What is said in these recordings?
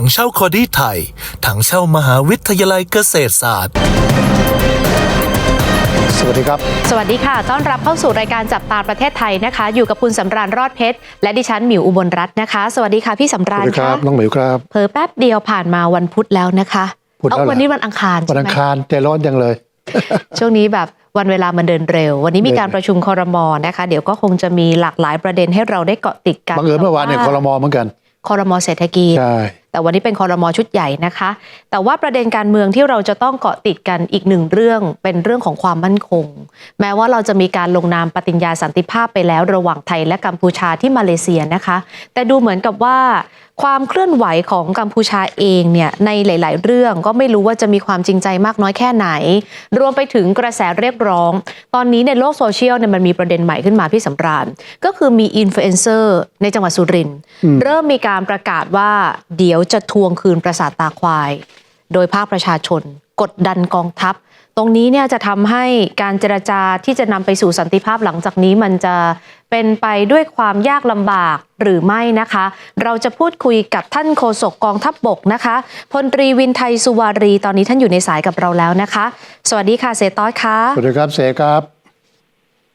ถังเช่าคอดี้ไทย ถังเช่ามหาวิทยาลัยเกษตรศาสตร์ สวัสดีครับ สวัสดีค่ะ ต้อนรับเข้าสู่รายการจับตาประเทศไทยนะคะ อยู่กับคุณสำราญรอดเพชร และดิฉันหมิวอุบลรัตน์นะคะ สวัสดีค่ะพี่สำสราวัญสดีครัค่ะบน้องหมิวครับเผลอแป๊บเดียวผ่านมาวันพุธแล้วนะคะพุธแล้วเอ้าเหรอวันนี้วันอังคารวันใช่อัไหงมคารใจร้อนจังเลย ช่วงนี้แบบวันเวลามันเดินเร็ว วันนี้มีเดินการประชุมคอรมอนะคะ เดี๋ยวก็คงจะมีหลากหลายประเด็นให้เราได้เกาะติดกันบังเอิญเมื่อวานเนี่ยคอรมอเหมือนกันคอรมอเศรษฐกิจใช่ แต่วันนี้เป็นคอรมอชุดใหญ่นะคะ แต่ว่าประเด็นการเมืองที่เราจะต้องเกาะติดกันอีกหนึ่งเรื่องเป็นเรื่องของความมั่นคง แม้ว่าเราจะมีการลงนามปฏิญญาสันติภาพไปแล้วระหว่างไทยและกัมพูชาที่มาเลเซียนะคะ แต่ดูเหมือนกับว่า ความเคลื่อนไหวของกัมพูชาเองเนี่ยในหลาย ๆ เรื่องก็ไม่รู้ว่าจะมีความจริงใจมากน้อยแค่ไหน รวมไปถึงกระแสเรียกร้อง ตอนนี้ในโลกโซเชียลเนี่ยมันมีประเด็นใหม่ขึ้นมาพี่สำราญ ก็คือมีอินฟลูเอนเซอร์ในจังหวัดสุรินทร์เริ่มมีการประกาศว่าเดี๋ยวจะทวงคืนปราสาทตาควาย โดยภาคประชาชน กดดันกองทัพ ตรงนี้เนี่ยจะทำให้การเจรจาที่จะนำไปสู่สันติภาพหลังจากนี้มันจะเป็นไปด้วยความยากลำบากหรือไม่นะคะ เราจะพูดคุยกับท่านโฆษกกองทัพบบกนะคะพลตรีวินไทยสุวารี ตอนนี้ท่านอยู่ในสายกับเราแล้วนะคะ สวัสดีค่ะเสยต้อยคะสวัสดีครับเสครับ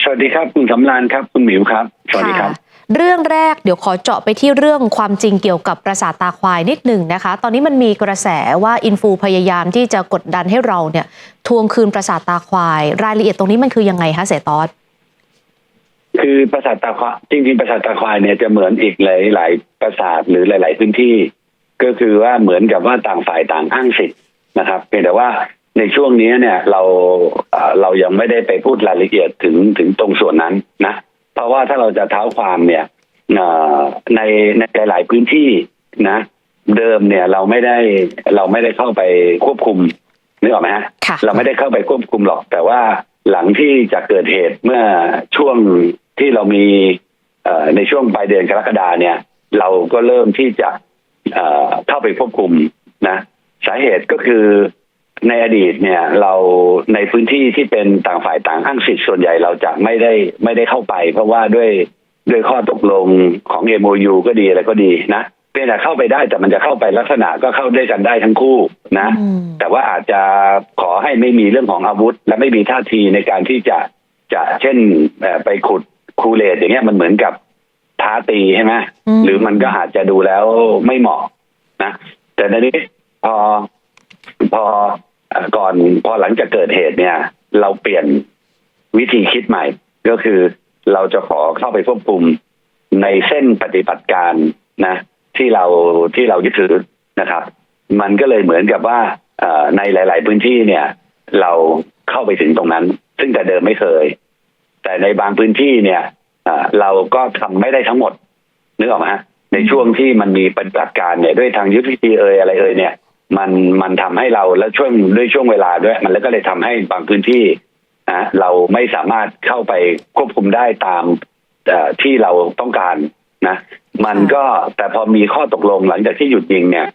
สวัสดีครับคุณสำรานครับ คุณหมิวครับ สวัสดีครับะ เรื่องแรกเดี๋ยวขอเจาะไปที่เรื่องความจริงเกี่ยวกับปราสาทตาควายนิดหนึ่งนะคะ ตอนนี้มันมีกระแสว่าอินฟูพยายามที่จะกดดันให้เราเนี่ยทวงคืนปราสาทตาควาย รายละเอียดตรงนี้มันคือยังไงคะเสยตอสคือปราสาทตาควายจริงๆปราสาทตาควายเนี่ยจะเหมือนอีกหลาย ๆ ปราสาทหรือหลาย ๆ พื้นที่ ก็คือว่าเหมือนกับว่าต่างฝ่ายต่างอ้างสิทธิ์นะครับเพียงแต่ว่าในช่วงนี้เนี่ยเราเรายังไม่ได้ไปพูดรายละเอียดถึงถึงตรงส่วนนั้นนะ เพราะว่าถ้าเราจะเท้าความเนี่ยเอ่อในในหลาย ๆ พื้นที่นะ เดิมเนี่ยเราไม่ได้เราไม่ได้เข้าไปควบคุมนึกออกไหมฮะค่ะเราไม่ได้เข้าไปควบคุมหรอก แต่ว่าหลังที่จะเกิดเหตุเมื่อช่วงที่เรามีเอ่อในช่วงปลายเดือนกรกฎาเนี่ย เราก็เริ่มที่จะเอ่อเข้าไปควบคุมนะ สาเหตุก็คือ ในอดีตเนี่ยเราในพื้นที่ที่เป็นต่างฝ่ายต่างอ้างสิทธิ์ส่วนใหญ่เราจะไม่ได้ไม่ได้เข้าไป เพราะว่าด้วยด้วยข้อตกลงของ MOU ก็ดีอะไรก็ดีนะเพียงแต่เข้าไปได้แต่มันจะเข้าไปลักษณะก็เข้าด้วยกันได้ทั้งคู่นะอืมแต่ว่าอาจจะขอให้ไม่มีเรื่องของอาวุธ และไม่มีท่าทีในการที่จะจะเช่นเอ่อไปขุดคูเลตอย่างเงี้ยมันเหมือนกับท้าตีใช่ไหมอืมหรือมันก็อาจจะดูแล้วไม่เหมาะนะ แต่ในนี้พอ พอก่อนพอหลังจากเกิดเหตุเนี่ย เราเปลี่ยนวิธีคิดใหม่ ก็คือเราจะขอเข้าไปควบคุมในเส้นปฏิบัติการนะ ที่เราที่เรายึดถือนะครับ มันก็เลยเหมือนกับว่าในหลาย ๆ พื้นที่เนี่ย เราเข้าไปถึงตรงนั้น ซึ่งแต่เดิมไม่เคย แต่ในบางพื้นที่เนี่ยเราก็ทำไม่ได้ทั้งหมดนึกออกไหมฮะในช่วงที่มันมีปฏิบัติการเนี่ยด้วยทางยุทธวิธีเอ่ยอะไรเอ่ยเนี่ย มันมันทำให้เราแล้วช่วงด้วยช่วงเวลาด้วย มันแล้วก็เลยทำให้บางพื้นที่นะเราไม่สามารถเข้าไปควบคุมได้ตามเอ่อที่เราต้องการนะ มันก็แต่พอมีข้อตกลงหลังจากที่หยุดยิงเนี่ย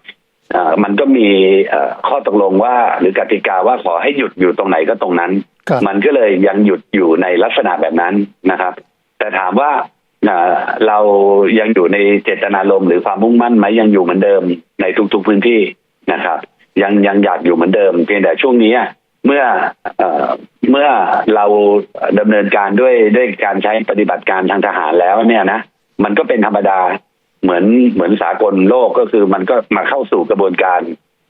เอ่อมันก็มีเอ่อข้อตกลงว่าหรือกติกาว่าขอให้หยุดอยู่ตรงไหนก็ตรงนั้นครับมันก็เลยยังหยุดอยู่ในลักษณะแบบนั้นนะครับ แต่ถามว่าเอ่อเรายังอยู่ในเจตนารมณ์หรือความมุ่งมั่นไหมยังอยู่เหมือนเดิมในทุกๆพื้นที่ นะครับ ยังยังอยากอยู่เหมือนเดิม เพียงแต่ช่วงนี้เมื่อเอ่อเมื่อเราดำเนินการด้วยด้วยการใช้ปฏิบัติการทางทหารแล้วเนี่ยนะมันก็เป็นธรรมดาเหมือนเหมือนสากลโลกก็คือมันก็มาเข้าสู่กระบวนการ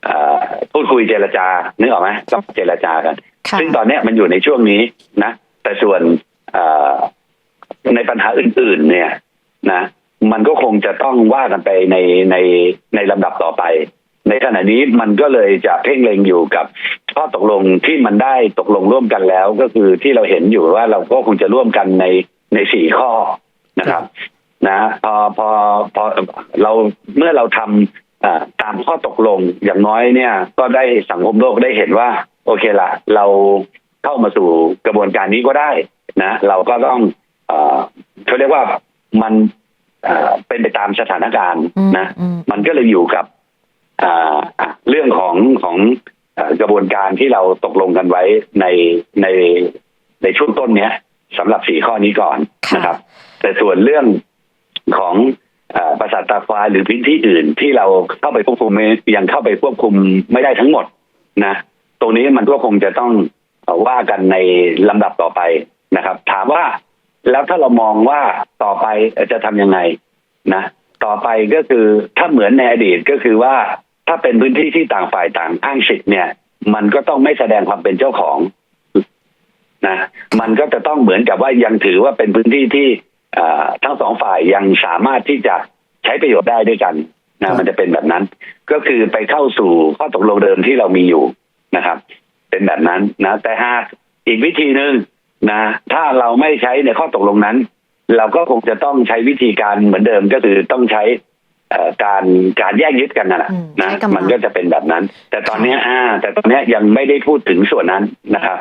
เอ่อพูดคุยเจรจานึกออกไหมต้องเจรจากันค่ะซึ่งตอนเนี้ยมันอยู่ในช่วงนี้นะ แต่ส่วนเอ่อในปัญหาอื่น ๆ เนี่ยนะ มันก็คงจะต้องว่ากันไปในในในลำดับต่อไป ในขณะนี้มันก็เลยจะเพ่งเล็งอยู่กับข้อตกลงที่มันได้ตกลงร่วมกันแล้ว ก็คือที่เราเห็นอยู่ว่าเราก็คงจะร่วมกันในในสี่ข้อนะครับ นะพอพอพอเราเมื่อเราทำอ่าตามข้อตกลงอย่างน้อยเนี่ย ก็ได้สังคมโลกได้เห็นว่า โอเคละเราเข้ามาสู่กระบวนการนี้ก็ได้นะ เราก็ต้องเอ่อเขาเรียกว่ามันเอ่อเป็นไปตามสถานการณ์นะอืมอืมมันก็เลยอยู่กับอ่าอะ เรื่องของของเอ่อกระบวนการที่เราตกลงกันไว้ในในในช่วงต้นเนี้ยสำหรับสี่ข้อนี้ก่อนค่ะนะครับ แต่ส่วนเรื่องของเอ่อปราสาทตาควายหรือพื้นที่อื่นที่เราเข้าไปควบคุมไม่ยังเข้าไปควบคุมไม่ได้ทั้งหมดนะตรงนี้มันก็คงจะต้องเอ่อว่ากันในลำดับต่อไปนะครับ ถามว่าแล้วถ้าเรามองว่าต่อไปจะทำยังไงนะ ต่อไปก็คือถ้าเหมือนในอดีตก็คือว่า ถ้าเป็นพื้นที่ที่ต่างฝ่ายต่างอ้างสิทธิ์เนี่ย มันก็ต้องไม่แสดงความเป็นเจ้าของนะ มันก็จะต้องเหมือนกับว่ายังถือว่าเป็นพื้นที่ที่เอ่อทั้งสองฝ่ายยังสามารถที่จะใช้ประโยชน์ได้ด้วยกันครันะบมันจะเป็นแบบนั้น ก็คือไปเข้าสู่ข้อตกลงเดิมที่เรามีอยู่นะครับ เป็นแบบนั้นนะแต่หากอีกวิธีหนึ่งนะ ถ้าเราไม่ใช้ในข้อตกลงนั้น เราก็คงจะต้องใช้วิธีการเหมือนเดิมก็คือต้องใช้เอ่อ การการแยกยึดกันนะนะอืมนะใช้กำลังมันก็จะเป็นแบบนั้น แต่ตอนเนี้ยอ่า แต่ตอนเนี้ยยังไม่ได้พูดถึงส่วนนั้นนะครับ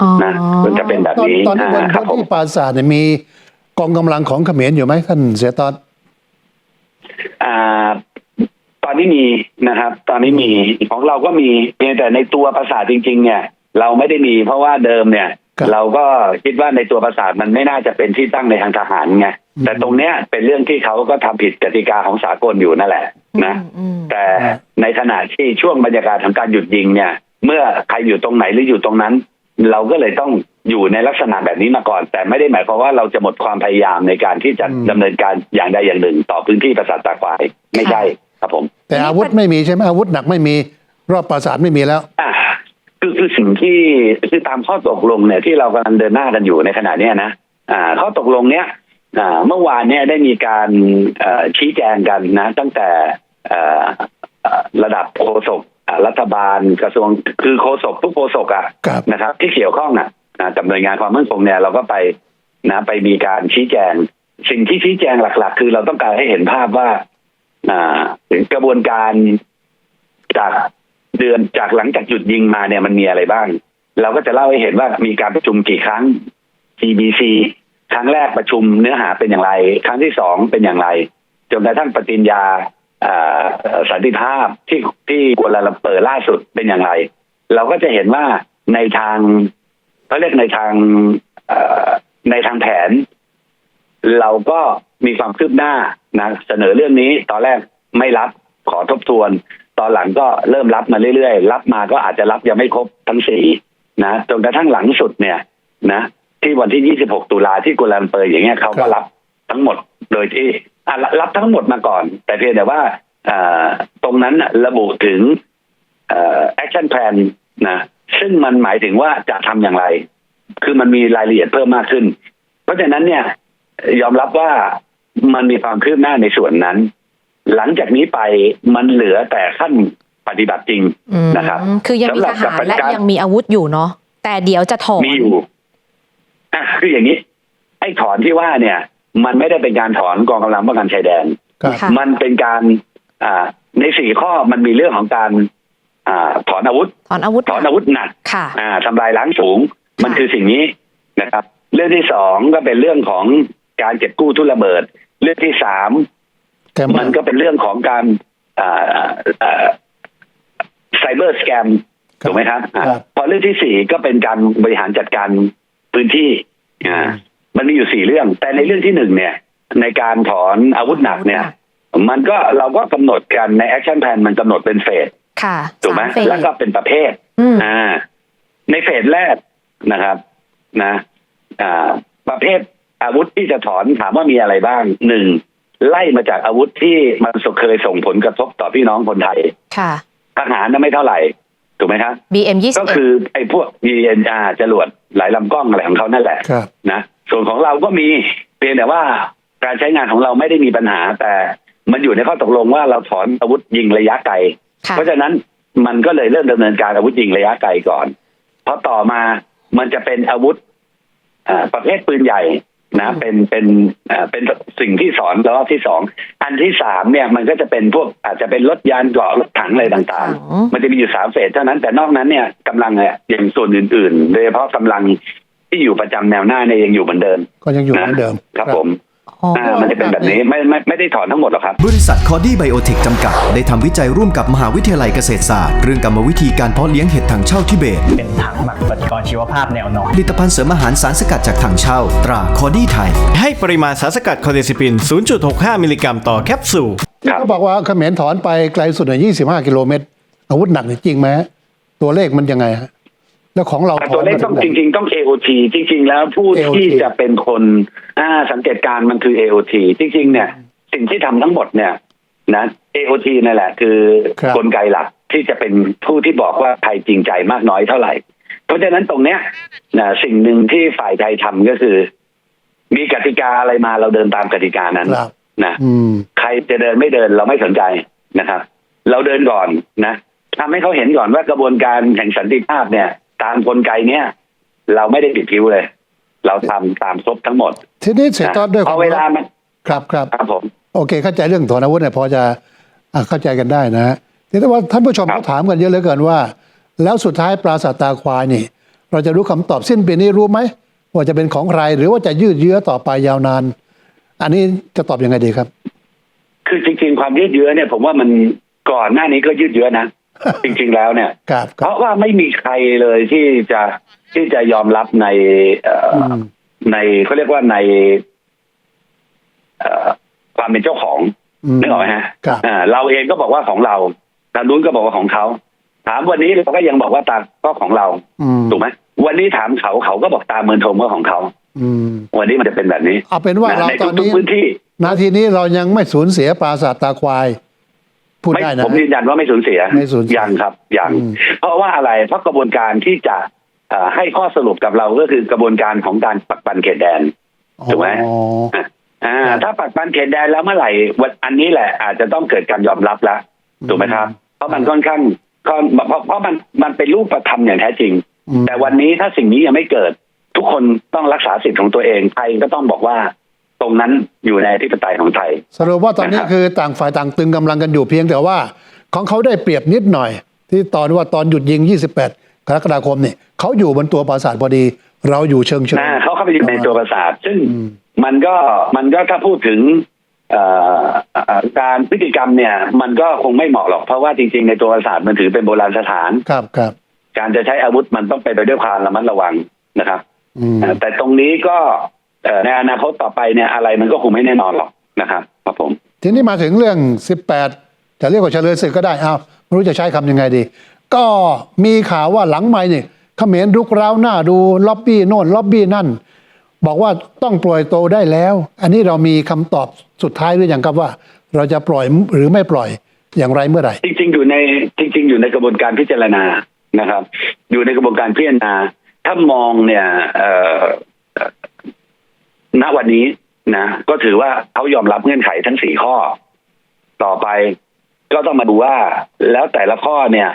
อ๋อนะมันจะเป็นแบบตอนนี้ตอนนี้บนอ่าครับพื้นผมที่ปราสาทเนี่ยมีกองกำลังของเขมรอยู่ไหมท่านเสียตอนอ่าตอนนี้มีนะครับ ตอนนี้มีของเราก็มีเพียงแต่ในตัวปราสาทจริง ๆ เนี่ย เราไม่ได้มีเพราะว่าเดิมเนี่ยครับเราก็คิดว่าในตัวปราสาทมันไม่น่าจะเป็นที่ตั้งในทางทหารไงอืม แต่ตรงเนี้ยเป็นเรื่องที่เขาก็ทำผิดกติกาของสากลอยู่นั่นแหละนะอืมอืมแต่ในขณะที่ช่วงบรรยากาศของการหยุดยิงเนี่ย เมื่อใครอยู่ตรงไหนหรืออยู่ตรงนั้น เราก็เลยต้องอยู่ในลักษณะแบบนี้มาก่อน แต่ไม่ได้หมายความว่าเราจะหมดความพยายามในการที่จะอืมดำเนินการอย่างใดอย่างหนึ่ง ต่อพื้นที่ปราสาทตาควายไม่ใช่ครับผม แต่อาวุธไม่มีใช่ไหมอาวุธหนักไม่มีรอบปราสาทไม่มีแล้วอ่าคือคือสิ่งที่คือตามข้อตกลงเนี่ยที่เรากำลังเดินหน้ากันอยู่ในขณะเนี้ยนะอ่าข้อตกลงเนี้ยอ่า เมื่อวานเนี่ยได้มีการเอ่อชี้แจงกันนะ ตั้งแต่เอ่อเอ่อระดับโฆษกอ่ารัฐบาลกระทรวงคือโฆษกทุกโฆษกอะครับนะครับ ที่เกี่ยวข้องอะนะกับหน่วยงานความมั่นคงเนี่ยเราก็ไปนะ ไปมีการชี้แจง สิ่งที่ชี้แจงหลัก ๆ คือเราต้องการให้เห็นภาพว่าอ่ากระบวนการจากเดือนจากหลังจากหยุดยิงมาเนี่ยมันมีอะไรบ้าง เราก็จะเล่าให้เห็นว่ามีการประชุมกี่ครั้ง GBC ครั้งแรกประชุมเนื้อหาเป็นอย่างไร ครั้งที่สองเป็นอย่างไร จนกระทั่งปฏิญญาอ่าสันติภาพที่ที่กัวลาลัมเปอร์ล่าสุดเป็นอย่างไร เราก็จะเห็นว่าในทางเขาเรียกในทางในทางแผน เราก็มีความคืบหน้านะเสนอเรื่องนี้ตอนแรกไม่รับขอทบทวน ตอนหลังก็เริ่มรับมาเรื่อยๆ รับมาก็อาจจะรับยังไม่ครบทั้งสี่นะจนกระทั่งหลังสุดเนี่ยนะ ที่วันที่ 26 ตุลาที่กัวลาลัมเปอร์อย่างเงี้ยเขาก็ครับรับทั้งหมดโดยที่อะรับทั้งหมดมาก่อน แต่เพียงแต่ว่าอ่าตรงนั้นน่ะระบุถึงแอคชั่นแพลนนะซึ่งมันหมายถึงว่าจะทำอย่างไร คือมันมีรายละเอียดเพิ่มมากขึ้น เพราะฉะนั้นเนี่ย ยอมรับว่ามันมีความคืบหน้าในส่วนนั้น หลังจากนี้ไปมันเหลือแต่ขั้นปฏิบัติจริงอืมนะครับ คือยังมีสำหรัทบหารและกับการยังมีอาวุธอยู่เนาะแต่เดี๋ยวจะถอนมีอยู่อะ คืออย่างนี้ ไอ้ถอนที่ว่าเนี่ย มันไม่ได้เป็นการถอนกองกำลังป้องกันชายแดนครับค่ะมันเป็นการอ่าในสี่ข้อมันมีเรื่องของการอ่าถอนอาวุธ ถอนอาวุธถอนอาวุธหนักค่ะอ่าทำลายล้างสูง มันค่ะคือสิ่งนี้นะครับ เรื่องที่สองก็เป็นเรื่องของการเก็บกู้ทุนระเบิด เรื่องที่สามแกมันก็เป็นเรื่องของการไซเบอร์สแกมถูกไหมครับอ่าครับ พอเรื่องที่สี่ก็เป็นการบริหารจัดการพื้นที่อ่า มันมีอยู่สี่เรื่อง แต่ในเรื่องที่หนึ่งเนี่ย ในการถอนอาวุธหนักเนี่ย มันก็เราก็กำหนดกันในแอคชั่นแ a นมันกำหนดเป็นเฟสค่ะถูกไหมสาเฟสแล้วก็เป็นประเภทอืมอ่า ในเฟสแรกนะครับ นะ อ่า ประเภทอาวุธที่จะถอนถามว่ามีอะไรบ้างหนึ่งไล่มาจากอาวุธที่มันเคยส่งผลกระทบต่อพี่น้องคนไทย ค่ะทหารน่ะไม่เท่าไหร่ ถูกไหมครับ BM ก็คือไอ้พวก DNR จรวด หลายลำกล้องอะไรของเขานั่นแหละครับนะส่วนของเราก็มีเพียงแต่ว่าการใช้งานของเราไม่ได้มีปัญหา แต่มันอยู่ในข้อตกลงว่าเราถอนอาวุธยิงระยะไกลค่ะเพราะฉะนั้นมันก็เลยเริ่มดำเนินการอาวุธยิงระยะไกลก่อนพอต่อมามันจะเป็นอาวุธอ่าประเภทปืนใหญ่ นะอืมเป็นเป็นอ่าเป็นสิ่งที่สอนแล้วที่สองอันที่สามเนี่ยมันก็จะเป็นพวกอาจจะเป็นรถยานเกราะรถถังอะไรต่างถังๆ มันจะมีอยู่สามเฟสเท่านั้นแต่นอกนั้นเนี่ยกำลังเนี่ยอย่างส่วนอื่นๆ โดยเฉพาะกำลังที่อยู่ประจำแนวหน้าเนี่ยยังอยู่เหมือนเดิม ก็ยังอยู่เหมือนเดิมครับผม อ๋ออ่ามันจะเป็นแบบนี้ไม่ไม่ไม่ได้ถอนทั้งหมดหรอกครับ บริษัทคอดี้ไบโอเทคจำกัด ได้ทำวิจัยร่วมกับมหาวิทยาลัยเกษตรศาสตร์ เรื่องกรรมวิธีการเพาะเลี้ยงเห็ดถังเช่าทิเบต เป็นถังหมักปฏิกรณ์ชีวภาพแนวนอนผลิตภัณฑ์เสริมอาหารสารสกัดจากถังเช่า ตราคอดี้ไทย ให้ปริมาณสารสกัดคอเดซิปิน 0.65 มิลลิกรัมต่อแคปซูลครับเขาบอกว่าเขมรถอนไปไกลสุดเนี่ย25 กิโลเมตร อาวุธหนักเนี่ยจริงไหมตัวเลขมันยังไงฮะ แล้วของเราอะถตัอวนเลขมาต้องถึจงไหนริง ๆ ต้อง AOT จริง ๆ แล้วผู้ AOT ที่จะเป็นคนอ่าสังเกตการณ์มันคือ AOT จริง ๆ เนี่ย สิ่งที่ทำทั้งหมดเนี่ยนะ AOT นั่นแหละ คือครับ กลไกหลักที่จะเป็นผู้ที่บอกว่าใครจริงใจมากน้อยเท่าไหร่ เพราะฉะนั้นตรงเนี้ยนะสิ่งหนึ่งที่ฝ่ายไทยทำก็คือ มีกติกาอะไรมาเราเดินตามกติกานั้นครับ นะ อืม ใครจะเดินไม่เดินเราไม่สนใจนะครับ เราเดินก่อนนะทำให้เขาเห็นก่อนว่ากระบวนการแห่งสันติภาพเนี่ย ตามกลไกเนี้ยเราไม่ได้ปิดผิวเลย เราทำตามครบทั้งหมด ทีนี้เสียนะตอนด้วยพอเวลามันครับครับครับผม โอเค เข้าใจเรื่องถอนอาวุธเนี่ยพอจะอะเข้าใจกันได้นะฮะทีนี้ว่าท่านผู้ชมครับเขาถามกันเยอะเหลือเกินว่า แล้วสุดท้ายปราสาทตาควายนี่ เราจะรู้คำตอบสิ้นปีนี้รู้ไหมว่าจะเป็นของใครหรือว่าจะยืดเยื้อต่อไปยาวนาน อันนี้จะตอบยังไงดีครับ คือจริงๆความยืดเยื้อเนี่ย ผมว่ามันก่อนหน้านี้ก็ยืดเยื้อนะ จริงๆแล้วเนี่ยครับคเพรับราะว่าไม่มีใครเลยที่จะที่จะยอมรับในเอ่ออมในเขาเรียกว่าในเอ่อความเป็นเจ้าของอืมนึกออกไหมฮะครับอ่าเราเองก็บอกว่าของเราทางนู้นก็บอกว่าของเขาถามวันนี้เราก็ยังบอกว่าตาก็ของเราอืมถูกไหมวันนี้ถามเขาเขาก็บอกตามเมืองทมว่าของเขาอืมวันนี้มันจะเป็นแบบนี้ เอาเป็นว่านะเราในตอนทุกนี้ๆพื้นที่นาทีนี้เรายังไม่สูญเสียปราสาทตาควาย พูดไม่ได้นะผมยืนยันว่าไม่สูญเสียไม่สูญเสียยังครับยังอืมเพราะว่าอะไรเพราะกระบวนการที่จะเอ่อให้ข้อสรุปกับเราก็คือกระบวนการของการปักปันเขตแดนถูกไหมอ๋ออ่าครับถ้าปักปันเขตแดนแล้วเมื่อไหร่วันอันนี้แหละ อาจจะต้องเกิดการยอมรับแล้วถูกไหมครับ เพราะมันค่อนข้างก็เพราะเพราะมันมันเป็นรูปธรรมอย่างแท้จริงอืมแต่วันนี้ถ้าสิ่งนี้ยังไม่เกิด ทุกคนต้องรักษาสิทธิ์ของตัวเองไทยก็ต้องบอกว่า ตรงนั้นอยู่ในอธิปไตยของไทย สรุปว่าตอนนี้นะครับคือต่างฝ่ายต่างตึงกำลังกันอยู่เพียงแต่ว่า ของเขาได้เปรียบนิดหน่อย ที่ตอนว่าตอนหยุดยิง 28 กรกฎาคมเนี่ยเขาอยู่บนตัวปราสาทพอดี เราอยู่เชิงเชิงอ่าเขาเข้าไปอยู่ในตัวประสาทซึ่งอืมมันก็มันก็ถ้าพูดถึงเอ่อเอ่อการพฤติกรรมเนี่ย มันก็คงไม่เหมาะหรอกเพราะว่าจริง ๆ ในตัวประสาทมันถือเป็นโบราณสถานครับครับการจะใช้อาวุธมันต้องไปนไปด้วยความระมัดระวังนะครับอืมเอ่อแต่ตรงนี้ก็เอ่อ ในอนาคตต่อไปเนี่ยอะไรมันก็คงไม่แน่นอนหรอกนะครับครับผม ทีนี้มาถึงเรื่อง 18 จะเรียกว่าเฉลยศึกก็ได้อ้าวไม่รู้จะใช้คำยังไงดี ก็มีข่าวว่าหลังไม่เนี่ยเขมรรุกราวหน้าดูล็อบบี้โน่นล็อบบี้นั่น บอกว่าต้องปล่อยโตได้แล้ว อันนี้เรามีคำตอบสุดท้ายหรือยังครับว่า เราจะปล่อยหรือไม่ปล่อยอย่างไรเมื่อไหร่ จริง ๆ อยู่ในจริง ๆ อยู่ในกระบวนการพิจารณานะครับ อยู่ในกระบวนการพิจารณาถ้ามองเนี่ยเอ่อเอ่อ ณวันนี้นะก็ถือว่าเขายอมรับเงื่อนไขทั้งสี่ข้อ ต่อไปก็ต้องมาดูว่า แล้วแต่ละข้อเนี่ย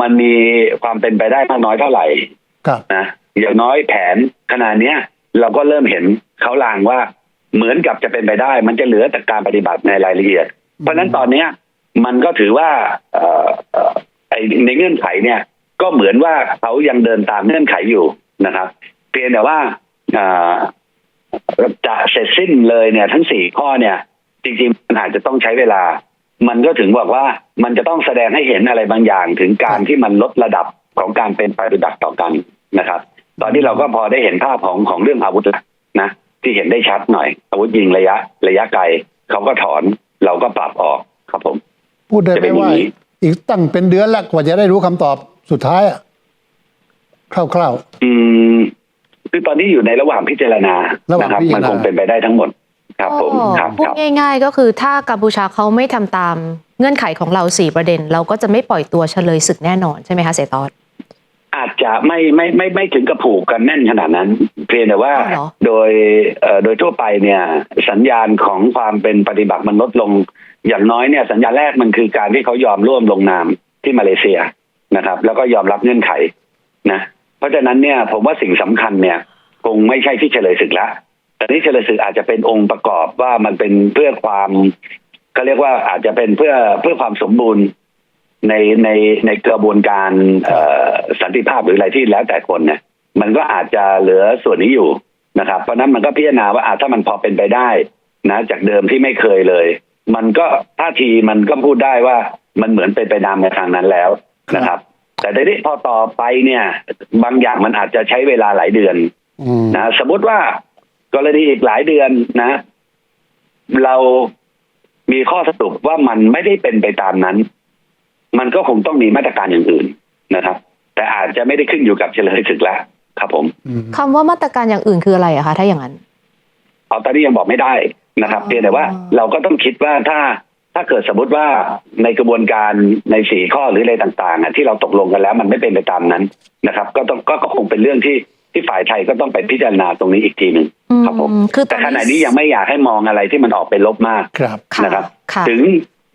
มันมีความเป็นไปได้มากน้อยเท่าไหร่ครับนะอย่างน้อยแผนขนาดเนี้ย เราก็เริ่มเห็นเขาลางว่าเหมือนกับจะเป็นไปได้ มันจะเหลือแต่การปฏิบัติในรายละเอียด เพราะฉะนั้นตอนเนี้ย มันก็ถือว่าเอ่อเอ่อไอ้ในเงื่อนไขเนี่ย ก็เหมือนว่าเขายังเดินตามเงื่อนไขอยู่นะครับเพียงแต่ว่าเอ่อ จะเสร็จสิ้นเลยเนี่ย ทั้งสี่ข้อเนี่ย จริงๆมันอาจจะต้องใช้เวลา มันก็ถึงบอกว่ามันจะต้องแสดงให้เห็นอะไรบางอย่างถึงการที่มันลดระดับของการเป็นปฏิบัติต่อกันนะครับ ตอนนี้เราก็พอได้เห็นภาพของของเรื่องอาวุธแล้วนะที่เห็นได้ชัดหน่อย อาวุธยิงระยะ ระยะไกลเขาก็ถอนเราก็ปรับออกครับผม พูดได้ไหจะมเป็นอย่างว่านี้อีกตั้งเป็นเดือนแล้วกว่าจะได้รู้คำตอบสุดท้ายอะคร่าวอืม คือตอนนี้อยู่ในระหว่างพิจารณาระหว่างนะครับพิจารณามัมันคงเป็นไปได้ทั้งหมดครับผมก็ครับพูดครับง่าย ๆ ก็คือถ้ากัมพูชาเขาไม่ทำตามเงื่อนไขของเราสี่ประเด็น เราก็จะไม่ปล่อยตัวเฉลยศึกแน่นอนใช่ไหมคะเสยตอดอาจจะไม่ไม่ไม่ไม่ถึงกับผูกกันแน่นขนาดนั้น เพียงแต่ว่าอ๋อเหรอโดยเอ่อโดยทั่วไปเนี่ย สัญญาณของความเป็นปฏิบัติมันลดลง อย่างน้อยเนี่ย สัญญาณแรกมันคือการที่เขายอมร่วมลงนามที่มาเลเซียนะครับ แล้วก็ยอมรับเงื่อนไขนะเพ ราะฉะนั้นเนี่ยผมว่าสิ่งสำคัญเนี่ยคงไม่ใช่ที่เฉลยศึกละแต่นี่เฉลยศึกอาจจะเป็นองค์ประกอบว่ามันเป็นเพื่อความเขาเรียกว่าอาจจะเป็นเพื่อเพื่อความสมบูรณ์ในในในกระบวนการสันติภาพหรืออะไรที่แล้วแต่คนเนี่ยมันก็อาจจะเหลือส่วนนี้อยู่นะครับ เพราะนั้นมันก็พิจารณาว่าอะถ้ามันพอเป็นไปได้นะจากเดิมที่ไม่เคยเลย มันก็ท่าทีมันก็พูดได้ว่ามันเหมือนเป็นไปตามในทางนั้นแล้วนะครับ แต่ทีนี้พอต่อไปเนี่ย บางอย่างมันอาจจะใช้เวลาหลายเดือนอืมนะสมมติว่ากรณีอีกหลายเดือนนะ เรามีข้อสรุปว่ามันไม่ได้เป็นไปตามนั้น มันก็คงต้องมีมาตรการอย่างอื่นนะครับ แต่อาจจะไม่ได้ขึ้นอยู่กับเฉลยศึกแล้วครับผมคำว่ามาตรการอย่างอื่นคืออะไรอะคะถ้าอย่างนั้นเอาตอนนี้ยังบอกไม่ได้นะครับอ๋อเพียงแต่ว่าเราก็ต้องคิดว่าถ้า ถ้าเกิดสมมติว่าในกระบวนการในสี่ข้อหรืออะไรต่างๆอะที่เราตกลงกันแล้วมันไม่เป็นไปตามนั้นนะครับ ก็ต้องก็ก็คงเป็นเรื่องที่ที่ฝ่ายไทยก็ต้องไปพิจารณาตรงนี้อีกทีหนึ่งครับผมอืคือตแต่อนขณะนี้ยังไม่อยากให้มองอะไรที่มันออกไปลบมากครับค่ะนะครับค่ะถึง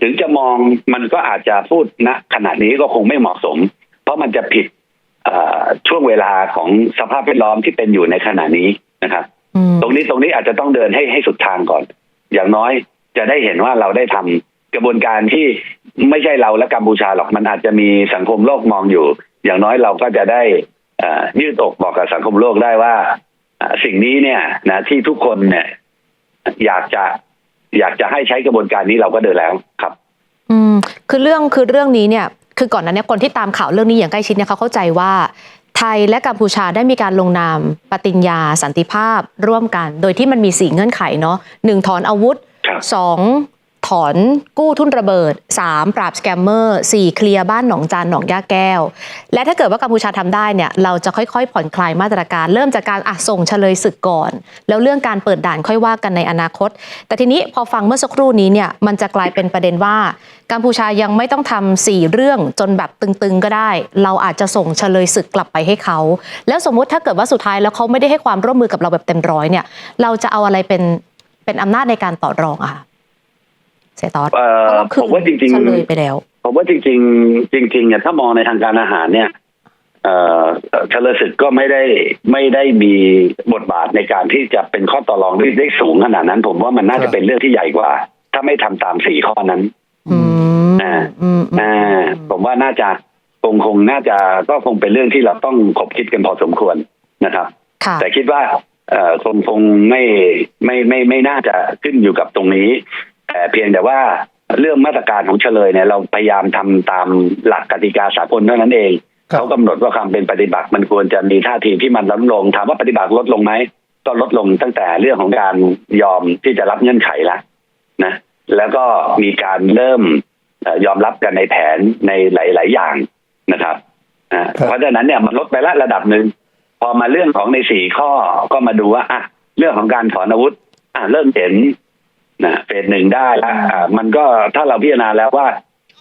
ถึงจะมองมันก็อาจจะพูดณขณะนี้ก็คงไม่เหมาะสม เพราะมันจะผิดเอ่อช่วงเวลาของสภาพแวดล้อมที่เป็นอยู่ในขณะนี้นะครับอืมตรงนี้ตรงนี้อาจจะต้องเดินให้ให้สุดทางก่อน อย่างน้อยจะได้เห็นว่าเราได้ทำ กระบวนการที่ไม่ใช่เราและกัมพูชาหรอกมันอาจจะมีสังคมโลกมองอยู่ อย่างน้อยเราก็จะได้เอ่อยืดอกบอกกับสังคมโลกได้ว่าอ่าสิ่งนี้เนี่ยนะที่ทุกคนเนี่ย อยากจะอยากจะให้ใช้กระบวนการนี้เราก็เดินแล้วครับ อืม คือเรื่องคือเรื่องนี้เนี่ย คือก่อนหนั้นเนี่ยคนที่ตามข่าวเรื่องนี้อย่างใกล้ชิดเนี่ยเขาเข้าใจว่าไทยและกัมพูชาได้มีการลงนามปฏิญญาสันติภาพร่วมกัน โดยที่มันมีสี่เงื่อนไขเนาะหนึ่งถอนอาวุธครับสองถ อนกู้ทุนระเบิด 3 ปราบสแกมเมอร์ 4 เคลียร์บ้านหนองจานหนองย่าแก้ว และถ้าเกิดว่ากัมพูชาทำได้เนี่ยเราจะค่อยๆ ผ่อนคลายมาตรการ เริ่มจากการอะส่งเฉลยศึกก่อน แล้วเรื่องการเปิดด่านค่อยว่ากันในอนาคต แต่ทีนี้พอฟังเมื่อสักครู่นี้เนี่ยมันจะกลายเป็นประเด็นว่ากัมพูชายังไม่ต้องทำสี่เรื่องจนแบบตึงๆก็ได้ เราอาจจะส่งเฉลยศึกกลับไปให้เขา แล้วสมมุติถ้าเกิดว่าสุดท้ายแล้วเขาไม่ได้ให้ความร่วมมือกับเราแบบเต็มร้อยเนี่ย เราจะเอาอะไรเป็นเป็นอำนาจในการต่อรองอะค่ะ เสียตอดเอ่อเพราะเราคืผมว่าจริงเฉลยไปแล้วๆผมว่าจริง ๆ จริงๆเนี่ยถ้ามองในทางการอาหารเนี่ยเอ่อเฉลยศึกก็ไม่ได้ไม่ได้มีบทบาทในการที่จะเป็นข้อต่อรองได้ได้สูงขนาดนั้น ผมว่ามันน่าครัจะบเป็นเรื่องที่ใหญ่กว่า ถ้าไม่ทำตามสี่ข้อนั้นอืมอ่าอืมอืมอ่าผมว่าน่าจะคงคงน่าจะก็คงเป็นเรื่องที่เราต้องคบคิดกันพอสมควรนะครับค่ะแต่คิดว่าเอ่อคงคงไม่ไม่ไม่ไม่น่าจะขึ้นอยู่กับตรงนี้ แต่เพียงแต่ว่าเรื่องมาตรการของเฉลยเนี่ยเราพยายามทำตามหลักกติกาสากลเท่านั้นเองครับเขากำหนดว่าความเป็นปฏิบัติมันควรจะมีท่าทีที่มันลดลง ถามว่าปฏิบัติลดลงไหมก็ลดลงตั้งแต่เรื่องของการยอมที่จะรับเงื่อนไขละนะแล้วก็มีการเริ่มเอ่อยอมรับกันในแผนในหลาย ๆ อย่างนะครับอ่าครับเพราะฉะนั้นเนี่ยมันลดไปละระดับหนึ่งพอมาเรื่องของในสี่ข้อก็มาดูว่าอะเรื่องของการถอนอาวุธ อะเริ่มเห็น นะเฟสหนึ่งได้ละอ่ามันก็ถ้าเราพิจารณาแล้วว่า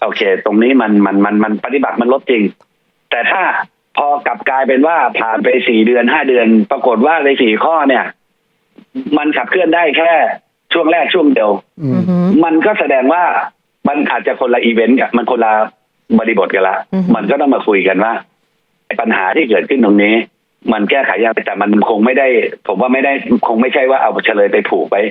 โอเค ตรงนี้มันมันมันมันปฏิบัติมันลดจริง แต่ถ้าพอกลับกลายเป็นว่าผ่านไปสี่เดือนห้าเดือน ปรากฏว่าในสี่ข้อเนี่ย มันขับเคลื่อนได้แค่ช่วงแรกช่วงเดียวอือืมอหือมันก็แสดงว่ามันอาจจะคนละอีเวนต์กันมันคนละบริบทกันละอือฮึมันก็ต้องมาคุยกันว่าไอ้ปัญหาที่เกิดขึ้นตรงนี้ มันแก้ไขยากแต่มันคงไม่ได้ ผมว่าไม่ได้คงไม่ใช่ว่าเอาเฉลยไปผูกไว้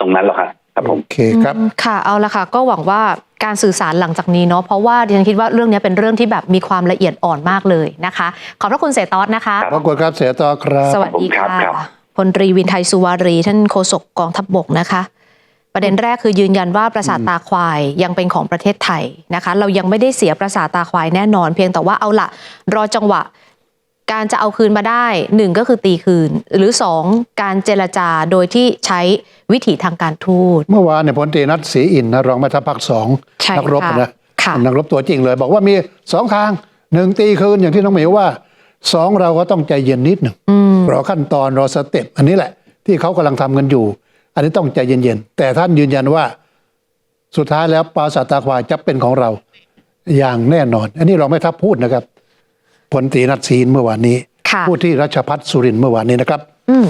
ตรงนั้นหรอกครับ ครับผมโอเคครับอืมค่ะเอาละค่ะ ก็หวังว่าการสื่อสารหลังจากนี้เนาะเพราะว่าดิฉันคิดว่าเรื่องนี้เป็นเรื่องที่แบบมีความละเอียดอ่อนมากเลยนะคะ ขอบพระคุณเสยตอสนะคะครับปรากฏครับเสียต่อครับสวัสดีครัค่ะบครับพลตรีวินไทยสุวารี ท่านโฆษกกองทัพบบกนะคะ ประเด็นแรกคือยืนยันว่าปราสาทตาควายยังเป็นของประเทศไทยนะคะ เรายังไม่ได้เสียปราสาทตาควายแน่นอน เพียงแต่ว่าเอาละรอจังหวะ การจะเอาคืนมาได้หนึ่งก็คือตีคืน หรือสองการเจรจาโดยที่ใช้วิถีทางการทูต เมื่อวานเนี่ยพลตรีนัทศรีอินทร์นะรองแม่ทัพภาคสองใช่นัรบค่ะนะค่ะนักรบตัวจริงเลย บอกว่ามีสองทางหนึ่งตีคืนอย่างที่น้องหมิวว่าสองเราก็ต้องใจเย็นนิดหนึ่งอืมรอขั้นตอนรอสเต็ปอันนี้แหละ ที่เขากำลังทำกันอยู่ อันนี้ต้องใจเย็นๆแต่ท่านยืนยันว่า สุดท้ายแล้วปราสาทตาควายจะเป็นของเราอย่างแน่นอน อันนี้เราไม่ทับพูดนะครับ พลตรีนัทศรีอินทร์เมื่อวานนี้ค่ะพูดที่รัชพัฒสุรินทร์เมื่อวานนี้นะครับอืม